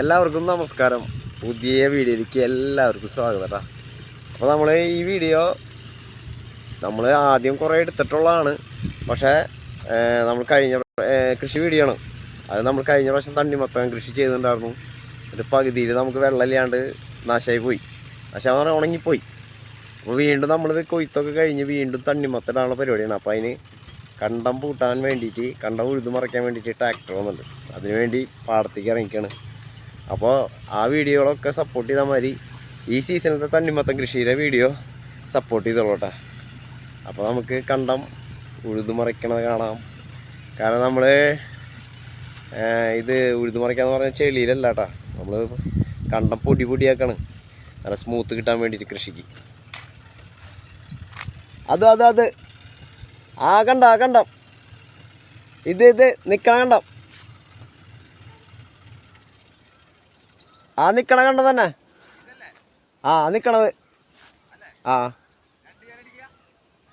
എല്ലാവർക്കും നമസ്കാരം. പുതിയ വീഡിയോയിലേക്ക് എല്ലാവർക്കും സ്വാഗതം കേട്ടോ അപ്പോൾ നമ്മൾ ഈ വീഡിയോ നമ്മൾ ആദ്യം കുറേ എടുത്തിട്ടുള്ളതാണ്. പക്ഷേ നമ്മൾ കഴിഞ്ഞ കൃഷി വീഡിയോ ആണ്. അത് നമ്മൾ കഴിഞ്ഞ പ്രാവശ്യം തണ്ണിമത്തം കൃഷി ചെയ്തിട്ടുണ്ടായിരുന്നു. ഒരു പകുതിയിൽ നമുക്ക് വെള്ളമില്ലാണ്ട് നാശമായി പോയി. നാശം പറഞ്ഞാൽ ഉണങ്ങിപ്പോയി. അപ്പോൾ വീണ്ടും നമ്മളിത് കൊയ്ത്തൊക്കെ കഴിഞ്ഞ് വീണ്ടും തണ്ണിമത്തിടാനുള്ള പരിപാടിയാണ്. അപ്പോൾ അതിന് കണ്ടം പൂട്ടാൻ വേണ്ടിയിട്ട് കണ്ടം ഉഴുതു മറയ്ക്കാൻ വേണ്ടിയിട്ട് ട്രാക്ടർ വന്നിട്ടുണ്ട്. അതിനുവേണ്ടി പാടത്തേക്ക് ഇറങ്ങിക്കാണ്. അപ്പോൾ ആ വീഡിയോകളൊക്കെ സപ്പോർട്ട് ചെയ്താൽ മതി. ഈ സീസണിലത്തെ തണ്ണിമത്തം കൃഷിയുടെ വീഡിയോ സപ്പോർട്ട് ചെയ്തോളൂട്ടാ. അപ്പോൾ നമുക്ക് കണ്ടം ഉഴുതു മറിക്കണത് കാണാം. കാരണം നമ്മൾ ഇത് ഉഴുതു മറിക്കാന്ന് പറഞ്ഞാൽ ചെളിയിലല്ല കേട്ടോ നമ്മൾ കണ്ടം പൊടി പൊടിയാക്കാണ്. നല്ല സ്മൂത്ത് കിട്ടാൻ വേണ്ടിയിട്ട് കൃഷിക്ക്. അത് അത് അത്. ആ കണ്ട ആ കണ്ടം. ഇത് ഇത് നിൽക്കണം കണ്ടം. ആ നിക്കണ കണ്ടത് തന്നെ? ആ നിക്കണത് ആ.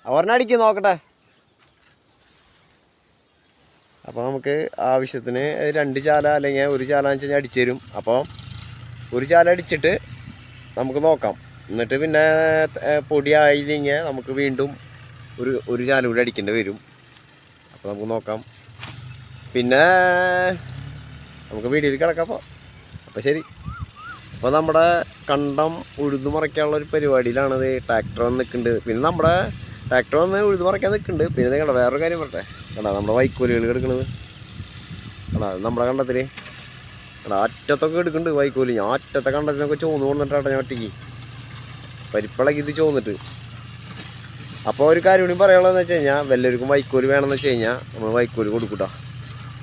ഒരെണ്ണം അടിക്കും നോക്കട്ടെ. അപ്പോൾ നമുക്ക് ആവശ്യത്തിന് രണ്ട് ചാല അല്ലെങ്കിൽ ഒരു ചാല വെച്ച് കഴിഞ്ഞാൽ അടിച്ചു തരും. അപ്പോൾ ഒരു ചാല അടിച്ചിട്ട് നമുക്ക് നോക്കാം. എന്നിട്ട് പിന്നെ പൊടിയായില്ലെങ്കിൽ പൊടി നമുക്ക് വീണ്ടും ഒരു ഒരു ചാല കൂടി അടിക്കേണ്ടി വരും. അപ്പോൾ നമുക്ക് നോക്കാം. പിന്നെ നമുക്ക് വീഡിയോയിൽ കിടക്കാം അപ്പോൾ അപ്പോൾ ശരി. അപ്പോൾ നമ്മുടെ കണ്ടം ഉഴുതു മറയ്ക്കാനുള്ള ഒരു പരിപാടിയിലാണത് ട്രാക്ടർ വന്ന് നിൽക്കുന്നുണ്ട് പിന്നെ നമ്മുടെ ട്രാക്ടർ വന്ന് ഉഴുതു മറയ്ക്കാൻ നിൽക്കുന്നുണ്ട് പിന്നെ കണ്ട വേറൊരു കാര്യം പറട്ടെ കണ്ടാ നമ്മുടെ വൈക്കോലുകൾ എടുക്കുന്നത് കണ്ടാ നമ്മുടെ കണ്ടത്തിൽ കണ്ടാ അറ്റത്തൊക്കെ എടുക്കുന്നുണ്ട് വൈക്കോൽ. ഞാൻ അറ്റത്തെ കണ്ടത്തിനൊക്കെ ചോന്ന് കൊണ്ടിട്ടാട്ടെ ഞാൻ ഒറ്റയ്ക്ക്. പരിപ്പളകി ഇത് ചോന്നിട്ട്. അപ്പോൾ ഒരു കാര്യം കൂടി പറയാനുള്ളതെന്ന് വെച്ച് കഴിഞ്ഞാൽ വല്ലവർക്കും വൈക്കോൽ വേണമെന്ന് വെച്ച് കഴിഞ്ഞാൽ നമ്മൾ വൈക്കോൽ കൊടുക്കൂട്ടോ.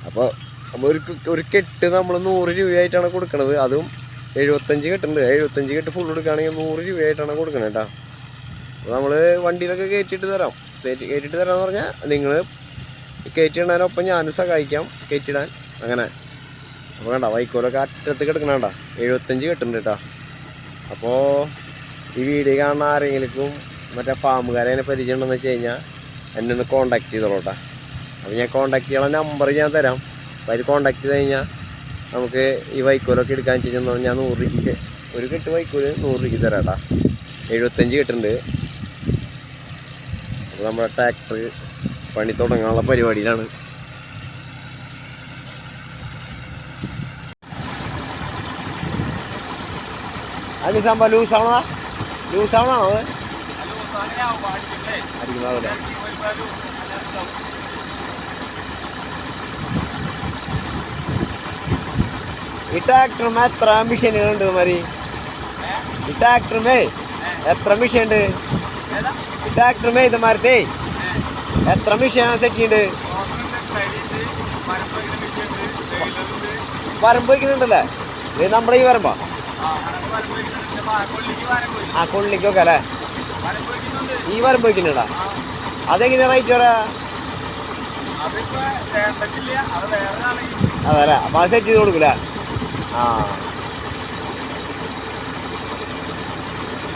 അപ്പോൾ നമ്മൾ ഒരു ഒരു കെട്ട് നമ്മൾ നൂറ് രൂപയായിട്ടാണ് കൊടുക്കണത്. അതും എഴുപത്തഞ്ച് കെട്ടുണ്ട്. എഴുപത്തഞ്ച് കെട്ട് ഫുൾ എടുക്കുകയാണെങ്കിൽ നൂറ് രൂപയായിട്ടാണ് കൊടുക്കുന്നത് കേട്ടോ അപ്പോൾ നമ്മൾ വണ്ടിയിലൊക്കെ കയറ്റിയിട്ട് തരാം. കയറ്റി- കയറ്റിയിട്ട് തരാമെന്ന് പറഞ്ഞാൽ നിങ്ങൾ കയറ്റിയിടാനൊപ്പം ഞാനും സഹായിക്കാം. കയറ്റിടാൻ അങ്ങനെ. അപ്പോൾ വേണ്ട വൈക്കോലൊക്കെ അറ്റത്ത് കിടക്കണണ്ട എഴുപത്തഞ്ച് കെട്ടുണ്ട് കേട്ടോ അപ്പോൾ ഈ വീഡിയോ കാണുന്ന ആരെങ്കിലും മറ്റേ ഫാമുകാരെ എന്നെ പരിചയം ഉണ്ടെന്ന് വെച്ച് കഴിഞ്ഞാൽ എന്നെ ഒന്ന് കോൺടാക്ട് ചെയ്തോളൂ കേട്ടോ അപ്പോൾ ഞാൻ കോൺടാക്ട് ചെയ്യാനുള്ള നമ്പർ ഞാൻ തരാം. അപ്പോൾ അതിൽ കോൺടാക്ട് ചെയ്ത് കഴിഞ്ഞാൽ നമുക്ക് ഈ വൈക്കോലൊക്കെ എടുക്കാൻ കഴിഞ്ഞാൽ ഞാൻ നൂറ് രൂപയ്ക്ക് ഒരു കെട്ട് വൈക്കോൽ നൂറ് രൂപയ്ക്ക് തരാട്ടാ. എഴുപത്തഞ്ച് കെട്ടുണ്ട്. അപ്പോൾ നമ്മുടെ ട്രാക്ടർ പണി തുടങ്ങാനുള്ള പരിപാടിയിലാണ്. അത് സംഭവം ലൂസാണോ ലൂസാണോ അത്? അടിക്കുന്നതല്ലേ ഈ ട്രാക്ടറും എത്ര മെഷീനുകളുണ്ട് മാതിരി ഈ ട്രാക്ടറുമേ എത്ര മിഷൻ ഉണ്ട്? ഈ ട്രാക്ടറുമേ ഇത് മാരത്തെ എത്ര മെഷീനാണ് സെറ്റ് ചെയ്യുന്നുണ്ട് വരമ്പ് വയ്ക്കുന്നുണ്ടല്ലേ? ഇത് നമ്മുടെ ഈ വരമ്പോ? ആ കൊള്ളിക്കൊക്കെ അല്ലേ ഈ വരമ്പ് വയ്ക്കുന്നുണ്ടാ? അതെങ്ങനെയാ റേറ്റ് വരാ? അതല്ലേ അപ്പൊ സെറ്റ് ചെയ്ത് കൊടുക്കൂല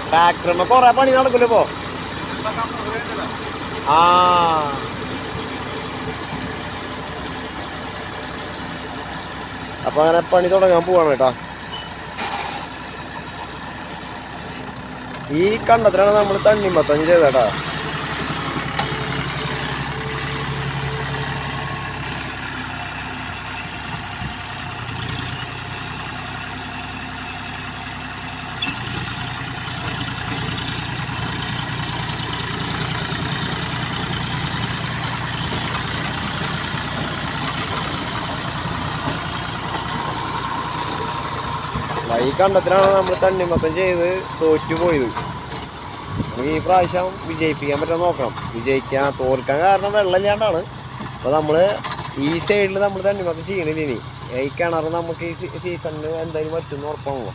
ട്രാക്ടറുമ്പോ കൊറേ പണി നടക്കൂല ഇപ്പോ? ആ. അപ്പൊ അങ്ങനെ പണി തുടങ്ങാൻ പോവാണ് കേട്ടോ. ഈ കണ്ടത്തിലാണ് നമ്മൾ തണ്ണിമത്തം ചെയ്തേട്ടാ ഈ കണ്ടത്തിലാണ് നമ്മൾ തണ്ണിമത്തം ചെയ്ത് തോറ്റു പോയത്. നമുക്ക് ഈ പ്രാവശ്യം വിജയിപ്പിക്കാൻ പറ്റാൻ നോക്കണം. വിജയിക്കാൻ തോൽക്കാൻ കാരണം വെള്ളം വെള്ളമില്ലാണ്ടാണ് അപ്പോൾ നമ്മൾ ഈ സൈഡിൽ നമ്മൾ തണ്ണിമത്തം ചെയ്യണില്ല ഈ കിണർ നമുക്ക് ഈ സീസണിൽ എന്തായാലും പറ്റുമെന്ന് ഉറപ്പാണല്ലോ.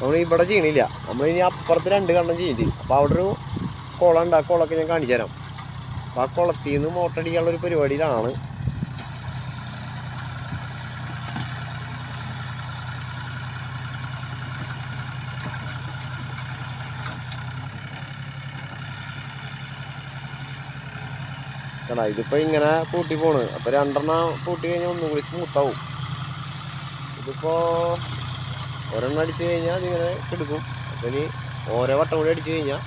നമ്മൾ ഇവിടെ ചെയ്യണില്ല. നമ്മൾ ഇനി അപ്പുറത്ത് രണ്ട് കണ്ടം ചെയ്യുന്നുണ്ട് അപ്പോൾ അവിടെ ഒരു കുളം ഉണ്ട്. ആ കുളമൊക്കെ ഞാൻ കാണിച്ചു തരാം അപ്പോൾ ആ കുളത്തിൽ നിന്ന് മോട്ടടിക്കാനുള്ള ഒരു പരിപാടിയിലാണ് കണ്ടാ ഇതിപ്പോ ഇങ്ങനെ പൂട്ടി പോണ്. അപ്പൊ രണ്ടെണ്ണം പൂട്ടി കഴിഞ്ഞാൽ ഒന്നും കൂടി സ്മൂത്ത് ആവും. ഇതിപ്പോ ഒരെണ്ണം അടിച്ചു കഴിഞ്ഞാൽ അതിങ്ങനെ കിടക്കും. അപ്പോൾ ഇനി ഓരോ വട്ടം കൂടി അടിച്ചു കഴിഞ്ഞാൽ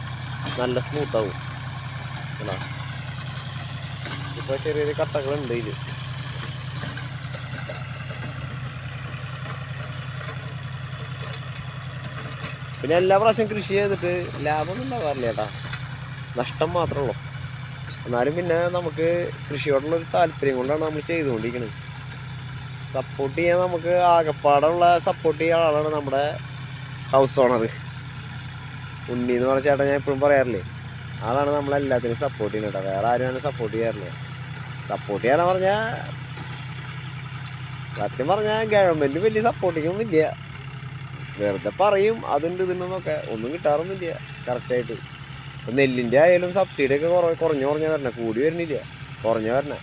നല്ല സ്മൂത്താവും കണ്ടാ? ചെറിയ കട്ടകളുണ്ട് ഇതിൽ പിന്നെ എല്ലാ പ്രാവശ്യം കൃഷി ചെയ്തിട്ട് ലാഭമൊന്നും ഉണ്ടാകാറില്ല ചേട്ടാ നഷ്ടം മാത്രമേ ഉള്ളൂ. എന്നാലും പിന്നെ നമുക്ക് കൃഷിയോടുള്ള ഒരു താല്പര്യം കൊണ്ടാണ് നമ്മൾ ചെയ്തുകൊണ്ടിരിക്കുന്നത് സപ്പോർട്ട് ചെയ്യാൻ നമുക്ക് ആകപ്പാടുള്ള സപ്പോർട്ട് ചെയ്യാൻ ആളാണ് നമ്മുടെ ഹൗസ് ഓണർ ഉണ്ണി എന്ന് പറഞ്ഞ ചേട്ടാ ഞാൻ എപ്പോഴും പറയാറില്ലേ ആളാണ് നമ്മളെല്ലാത്തിനും സപ്പോർട്ട് ചെയ്യുന്നത് കേട്ടോ. വേറെ ആരും അങ്ങനെ സപ്പോർട്ട് ചെയ്യാറില്ല. സപ്പോർട്ട് ചെയ്യാന്ന് പറഞ്ഞാൽ സത്യം പറഞ്ഞാൽ ഗവൺമെന്റ് വലിയ സപ്പോർട്ടിങ് ഒന്നുമില്ല വെറുതെ പറയും അതുണ്ട് ഇതുണ്ടെന്നൊക്കെ. ഒന്നും കിട്ടാറൊന്നുമില്ല കറക്റ്റായിട്ട് ഇപ്പം നെല്ലിന്റെ ആയാലും സബ്സിഡി ഒക്കെ കുറ കുറഞ്ഞു കുറഞ്ഞ വരണേ. കൂടി വരുന്നില്ല. കുറഞ്ഞു വരണേ.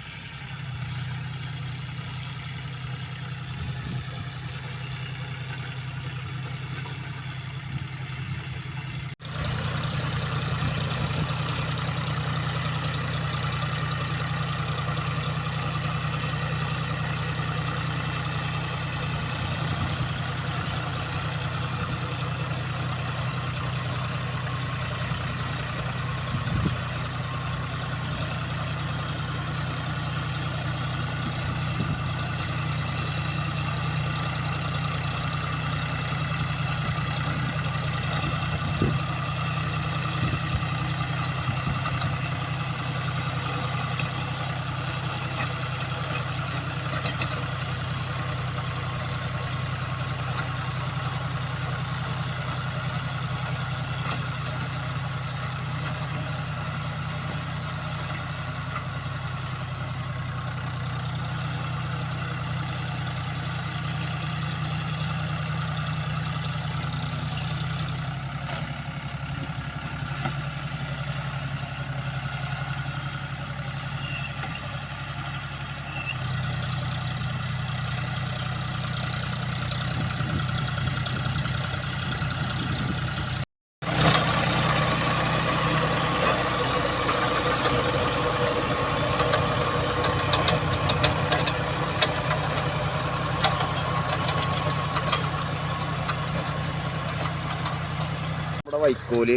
നമ്മുടെ വൈക്കോൽ.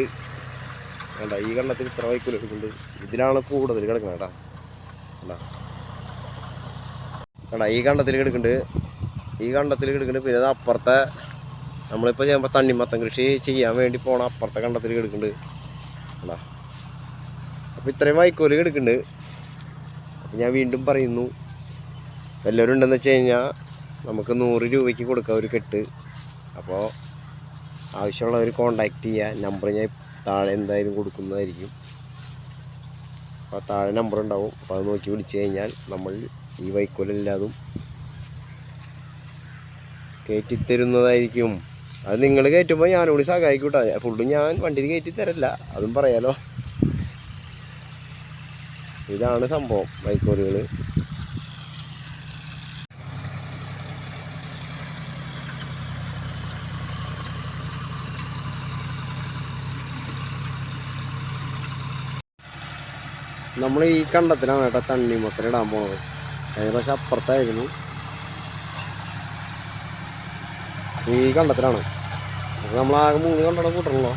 വേണ്ട ഈ കണ്ടത്തിൽ ഇത്ര വൈക്കോൽ എടുക്കുന്നുണ്ട്. ഇതിലാണ് കൂടുതൽ കിടക്കുന്നത് കേട്ടാ. വേണ്ട വേണ്ട ഈ കണ്ടത്തിൽ കിടക്കുന്നുണ്ട്. ഈ കണ്ടത്തിൽ കിടക്കുന്നുണ്ട്. പിന്നെ അത് അപ്പുറത്തെ നമ്മളിപ്പോൾ ചെയ്യുമ്പോൾ തണ്ണിമത്തം കൃഷി ചെയ്യാൻ വേണ്ടി പോണ അപ്പുറത്തെ കണ്ടത്തിൽ കിടക്കുന്നുണ്ട്. വേണ്ട അപ്പോൾ ഇത്രയും വൈക്കോൽ കിടക്കുന്നുണ്ട്. അപ്പം ഞാൻ വീണ്ടും പറയുന്നു എല്ലാവരും ഉണ്ടെന്ന് വെച്ച് കഴിഞ്ഞാൽ നമുക്ക് നൂറ് രൂപയ്ക്ക് കൊടുക്കാം ഒരു കെട്ട്. അപ്പോൾ ആവശ്യമുള്ളവർ കോണ്ടാക്ട് ചെയ്യുക നമ്പർ ഞാൻ താഴെ എന്തായാലും കൊടുക്കുന്നതായിരിക്കും. അപ്പോൾ താഴെ നമ്പർ ഉണ്ടാവും. അപ്പോൾ അത് നോക്കി വിളിച്ചു കഴിഞ്ഞാൽ നമ്മൾ ഈ വൈക്കോലെല്ലാതും കയറ്റിത്തരുന്നതായിരിക്കും അത് നിങ്ങൾ കയറ്റുമ്പോൾ ഞാനും കൂടി സഹായിക്കൂട്ടാ. ഫുള്ളും ഞാൻ വണ്ടിയിൽ കയറ്റി തരല്ല അതും പറയാലോ. ഇതാണ് സംഭവം വൈക്കോലുകൾ നമ്മൾ ഈ കണ്ടത്തിലാണ് കേട്ടോ തണ്ണിമത്തൻ ഇടാൻ പോണത്. കഴിഞ്ഞ അപ്പുറത്തായിരുന്നു. ഈ കണ്ടത്തിലാണ്. നമ്മൾ ആകെ മൂന്ന് കണ്ടടം കൂട്ടണല്ലോ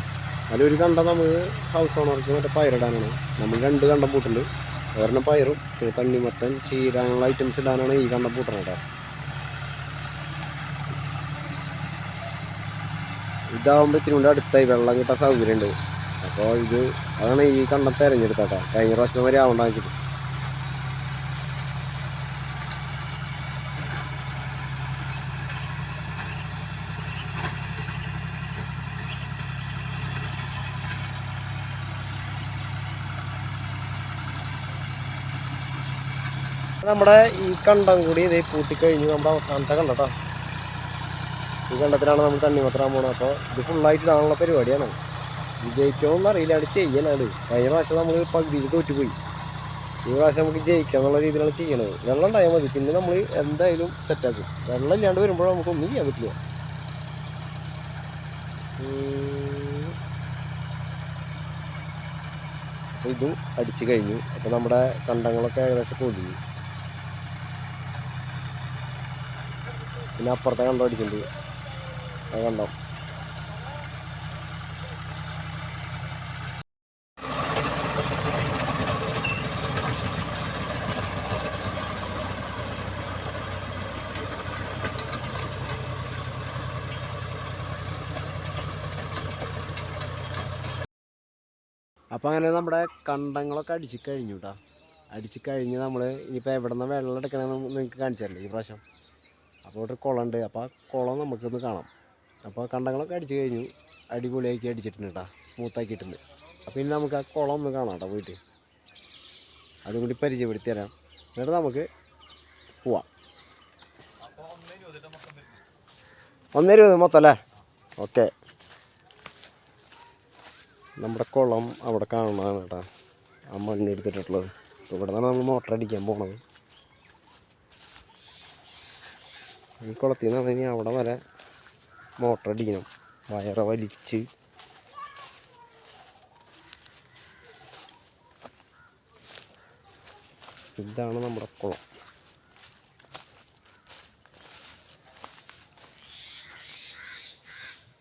അതിലൊരു കണ്ടം നമുക്ക് ഹൗസ് ഓണർക്ക് മറ്റേ പയറിടാനാണ് നമ്മൾ രണ്ട് കണ്ടം പൂട്ടുണ്ട്. ഒരെണ്ണം പയറും പിന്നെ തണ്ണിമത്തൻ ചീര അങ്ങനെയുള്ള ഐറ്റംസ് ഇടാനാണ് ഈ കണ്ടം പൂട്ടണം കേട്ടോ. ഇത്തിരി കൊണ്ട് അടുത്തായി വെള്ളം കിട്ടാൻ സൗകര്യമുണ്ട് അപ്പോൾ ഇത് അതാണ് ഈ കണ്ടം തിരഞ്ഞെടുത്താട്ടാ കഴിഞ്ഞ പ്രാവശ്യം വരെ ആവണ്ടാക്കിയത് നമ്മുടെ ഈ കണ്ടം കൂടി ഇതേ പൂട്ടിക്കഴിഞ്ഞ് നമ്മുടെ അവസാനത്തെ കണ്ടട്ടോ ഈ കണ്ടത്തിലാണ് നമ്മൾ തണ്ണിമത്രാൻ പോകുന്നത് അപ്പോൾ ഇത് ഫുള്ളായിട്ട് ഇടാനുള്ള പരിപാടിയാണ്. വിജയിക്കണമെന്ന് അറിയില്ല. അവിടെ ചെയ്യലാണ്. കഴിഞ്ഞ പ്രാവശ്യം നമ്മൾ പകുതിയിൽ തോറ്റുപോയി. ഈ പ്രാവശ്യം നമുക്ക് ജയിക്കാം എന്നുള്ള രീതിയിലാണ് ചെയ്യണത്. വെള്ളം ഉണ്ടായാൽ മതി. പിന്നെ നമ്മൾ എന്തായാലും സെറ്റാക്കും വെള്ളം ഇല്ലാണ്ട് വരുമ്പോഴും നമുക്ക് ഒന്നും ചെയ്യാൻ പറ്റില്ല. ഇതും അടിച്ചു കഴിഞ്ഞു. അപ്പോൾ നമ്മുടെ കണ്ടങ്ങളൊക്കെ ഏകദേശം പൊതി പിന്നെ അപ്പുറത്തെ കണ്ടം അടിച്ചിട്ടുണ്ട്? അത് കണ്ടോ? അപ്പം അങ്ങനെ നമ്മുടെ കണ്ടങ്ങളൊക്കെ അടിച്ച് കഴിഞ്ഞു കേട്ടോ അടിച്ച് കഴിഞ്ഞ് നമ്മൾ ഇനിയിപ്പോൾ എവിടെ നിന്ന് വെള്ളം എടുക്കണമെന്ന് നിങ്ങൾക്ക് കാണിച്ചു തരില്ലേ ഈ പ്രാവശ്യം? അപ്പോൾ ഇവിടെ കുളമുണ്ട് അപ്പോൾ ആ കുളം നമുക്കൊന്ന് കാണാം. അപ്പോൾ കണ്ടങ്ങളൊക്കെ അടിച്ച് കഴിഞ്ഞു. അടിപൊളിയാക്കി അടിച്ചിട്ടുണ്ട് കേട്ടോ സ്മൂത്ത് ആക്കിയിട്ടുണ്ട്. അപ്പോൾ ഇനി നമുക്ക് ആ കുളം ഒന്ന് കാണാം കേട്ടോ പോയിട്ട്. അതും കൂടി പരിചയപ്പെടുത്തി തരാം. എന്നിട്ട് നമുക്ക് പോവാം. ഒന്നേ ഇരുപത് മൊത്തം അല്ലേ? ഓക്കെ. നമ്മുടെ കുളം അവിടെ കാണുന്നതാണ് കേട്ടോ. ആ മണ്ണെടുത്തിട്ടുള്ളത് അപ്പോൾ ഇവിടെ നിന്നാണ് നമ്മൾ മോട്ടർ അടിക്കാൻ പോണത്. ഈ കുളത്തിൽ നിന്ന് പറഞ്ഞാൽ അവിടെ വരെ മോട്ടർ അടിക്കണം. വയറ വലിച്ച്. ഇതാണ് നമ്മുടെ കുളം.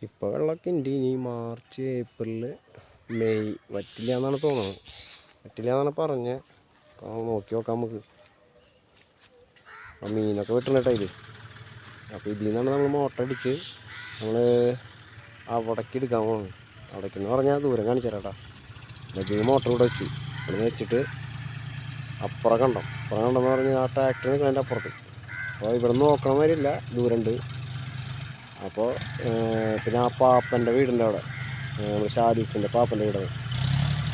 ഇപ്പോൾ വെള്ളമൊക്കെ ഉണ്ട്. ഇനി മാർച്ച് ഏപ്രിൽ മെയ് പറ്റില്ല എന്നാണ് തോന്നുന്നത് പറ്റില്ല എന്നാണ് പറഞ്ഞത് അപ്പോൾ നോക്കി നോക്കാം നമുക്ക്. അപ്പോൾ മീനൊക്കെ വെട്ടണ ടൈൽ അപ്പോൾ ഇതിൽ നിന്നാണ് നമ്മൾ മോട്ടർ അടിച്ച് നമ്മൾ അവിടേക്ക് എടുക്കാൻ പോകുന്നത് അവിടേക്ക് എന്ന് പറഞ്ഞാൽ ദൂരം കാണിച്ചു തരാം കേട്ടോ ഇതിൽ മോട്ടർ ഇവിടെ വെച്ചു. ഇവിടെ വെച്ചിട്ട് അപ്പുറം കണ്ടം. അപ്പുറം കണ്ടെന്ന് പറഞ്ഞാൽ ആ ട്രാക്ടർ നിൽക്കുന്നതിന്റെ അപ്പുറത്ത്. അപ്പോൾ ഇവിടെ നോക്കണ മാതിരില്ല ദൂരമുണ്ട് അപ്പോൾ പിന്നെ ആ പാപ്പന്റെ വീടിന്റെ അവിടെ. നമ്മുടെ ഷാരൂസിന്റെ പാപ്പന്റെ വീട്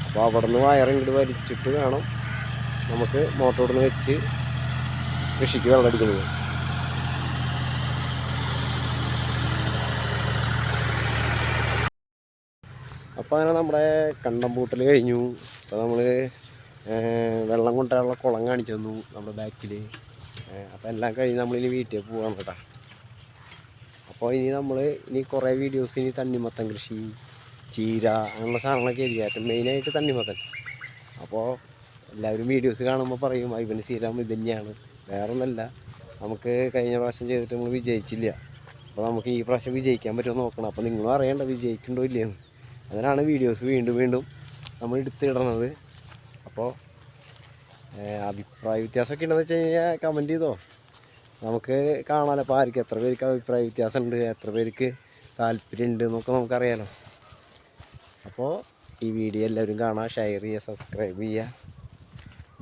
അപ്പോൾ അവിടെ നിന്ന് വയർ ഇങ്ങോട്ട് വലിച്ചിട്ട് വേണം നമുക്ക് മോട്ടോർ ഇവിടുന്ന് വെച്ച് കൃഷിക്ക് വെള്ളം അടിക്കുന്നത്. അപ്പോൾ അങ്ങനെ നമ്മുടെ കണ്ടംപൂട്ടൽ കഴിഞ്ഞു. അപ്പോൾ നമ്മൾ വെള്ളം കൊണ്ടുള്ള കുളം കാണിച്ചു തന്നു നമ്മുടെ ബാക്കിൽ. അപ്പോൾ എല്ലാം കഴിഞ്ഞ് നമ്മളിനി വീട്ടിൽ പോകാൻ കേട്ടോ. അപ്പോൾ ഇനി നമ്മൾ ഇനി കുറേ വീഡിയോസ് ഇനി തണ്ണിമത്തം കൃഷി ചീര അങ്ങനെയുള്ള സാധനങ്ങളൊക്കെ ആയിരിക്കും. മെയിനായിട്ട് തണ്ണിമത്തൻ. അപ്പോൾ എല്ലാവരും വീഡിയോസ് കാണുമ്പോൾ പറയും ഇവന് ശീലം ഇത് തന്നെയാണ്. വേറെ ഒന്നല്ല നമുക്ക് കഴിഞ്ഞ പ്രാവശ്യം ചെയ്തിട്ട് നമ്മൾ വിജയിച്ചില്ല. അപ്പോൾ നമുക്ക് ഈ പ്രാവശ്യം വിജയിക്കാൻ പറ്റുമോ നോക്കണം. അപ്പോൾ നിങ്ങളും അറിയണ്ട വിജയിക്കണ്ടോ ഇല്ലയെന്ന്. അതിനാണ് വീഡിയോസ് വീണ്ടും വീണ്ടും നമ്മൾ എടുത്തിടണത്. അപ്പോൾ അഭിപ്രായ വ്യത്യാസമൊക്കെ ഉണ്ടെന്ന് വെച്ച് കഴിഞ്ഞാൽ കമന്റ് ചെയ്തോ. നമുക്ക് കാണാമല്ലോ അപ്പോൾ ആർക്ക് എത്ര പേർക്ക് അഭിപ്രായ വ്യത്യാസമുണ്ട് എത്ര പേർക്ക് താല്പര്യമുണ്ട് എന്നൊക്കെ നമുക്കറിയാലോ. അപ്പോൾ ഈ വീഡിയോ എല്ലാവരും കാണാം ഷെയർ ചെയ്യുക സബ്സ്ക്രൈബ് ചെയ്യുക.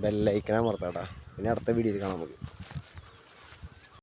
ബെല്ലൈക്കൻ മറത്തട്ടാ പിന്നെ അടുത്ത വീഡിയോയിൽ കാണാം നമുക്ക്.